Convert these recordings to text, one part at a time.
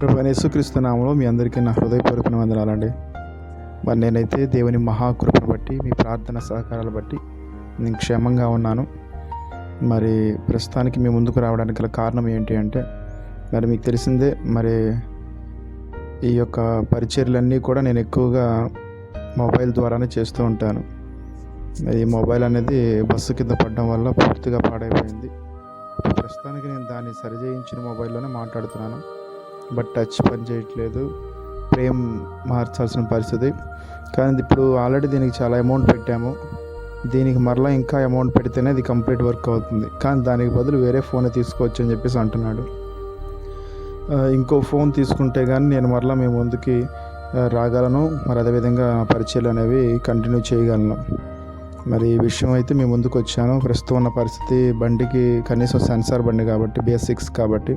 ప్రభు యేసుక్రీస్తు నామంలో మీ అందరికీ నా హృదయపూర్వక వందనాలండి. మరి నేనైతే దేవుని మహాకృపను బట్టి మీ ప్రార్థన సహకారాలు బట్టి నేను క్షేమంగా ఉన్నాను. మరి ప్రస్తుతానికి మీ ముందుకు రావడానికి గల కారణం ఏంటి అంటే మరి మీకు తెలిసిందే మరి ఈ యొక్క పరిచర్లన్నీ కూడా నేను ఎక్కువగా మొబైల్ ద్వారానే చేస్తూ ఉంటాను. ఈ మొబైల్ అనేది బస్సు కింద పడడం వల్ల పూర్తిగా పాడైపోయింది. ప్రస్తుతానికి నేను దాన్ని సరిచేయించిన మొబైల్లోనే మాట్లాడుతున్నాను. బట్ టచ్ పని చేయట్లేదు. ఫ్రేమ్ మార్చాల్సిన పరిస్థితి. కానీ ఇప్పుడు ఆల్రెడీ దీనికి చాలా అమౌంట్ పెట్టాము. దీనికి మరలా ఇంకా అమౌంట్ పెడితేనే అది కంప్లీట్ వర్క్ అవుతుంది. కానీ దానికి బదులు వేరే ఫోన్ తీసుకోవచ్చు అని చెప్పేసి అంటున్నాడు. ఇంకో ఫోన్ తీసుకుంటే కానీ నేను మరలా మీ ముందుకి రాగలను మరి అదేవిధంగా పరిచయాలు అనేవి కంటిన్యూ చేయగలను. మరి ఈ విషయం అయితే మీ ముందుకు వచ్చాను. ప్రస్తుతం ఉన్న పరిస్థితి బండికి కనీసం సెన్సార్ బండి కాబట్టి బేసిక్స్ కాబట్టి.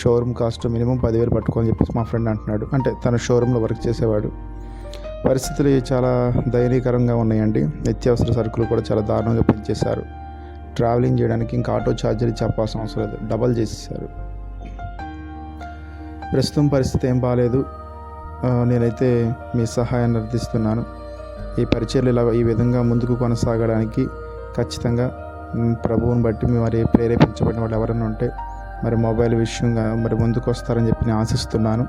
షోరూమ్ కాస్ట్ మినిమం పదివేలు పట్టుకోని చెప్పేసి మా ఫ్రెండ్ అంటున్నాడు. అంటే తన షోరూంలో వర్క్ చేసేవాడు. పరిస్థితులు చాలా దయనీయకరంగా ఉన్నాయండి. నిత్యావసర సరుకులు కూడా చాలా దారుణంగా పెంచేశారు. ట్రావెలింగ్ చేయడానికి ఇంకా ఆటో ఛార్జీలు చెప్పాల్సిన అవసరం లేదు. డబల్ చేసేసారు ప్రస్తుతం పరిస్థితి ఏం బాగాలేదు నేనైతే మీ సహాయాన్ని అర్థిస్తున్నాను. ఈ పరిచయలు ఇలా ఈ విధంగా ముందుకు కొనసాగడానికి ఖచ్చితంగా ప్రభువుని బట్టి మరి ప్రేరేపించబడిన వాళ్ళు ఎవరైనా ఉంటే మరి మొబైల్ విషయంగా మరి ముందుకు వస్తారని చెప్పి నేను ఆశిస్తున్నాను.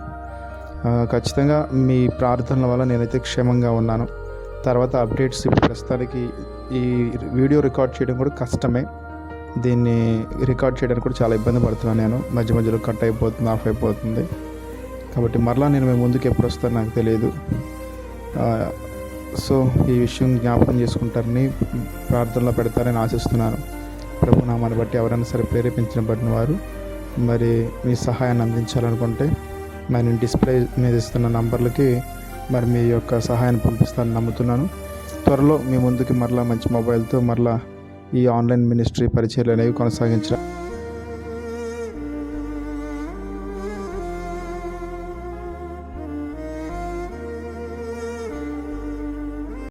ఖచ్చితంగా మీ ప్రార్థనల వల్ల నేనైతే క్షేమంగా ఉన్నాను. తర్వాత అప్డేట్స్ ఇప్పుడు ప్రస్తుతానికి ఈ వీడియో రికార్డ్ చేయడం కూడా కష్టమే. దీన్ని రికార్డ్ చేయడానికి కూడా చాలా ఇబ్బంది పడుతున్నాను నేను. మధ్య మధ్యలో కట్ అయిపోతుంది ఆఫ్ అయిపోతుంది. కాబట్టి మరలా నేను మీ ముందుకు ఎప్పుడు వస్తాను నాకు తెలియదు. సో ఈ విషయం జ్ఞాపకం చేసుకుంటారని ప్రార్థనలో పెడతారని ఆశిస్తున్నాను. ప్రభునామాన్ని బట్టి ఎవరైనా సరే ప్రేరేపించబడిన వారు మరి మీ సహాయాన్ని అందించాలనుకుంటే నేను డిస్ప్లే మీద ఇస్తున్న నంబర్లకి మరి మీ యొక్క సహాయాన్ని పంపిస్తానని నమ్ముతున్నాను. త్వరలో మీ ముందుకి మరలా మంచి మొబైల్తో మరలా ఈ ఆన్లైన్ మినిస్ట్రీ పరిచయాలు అనేవి కొనసాగించడం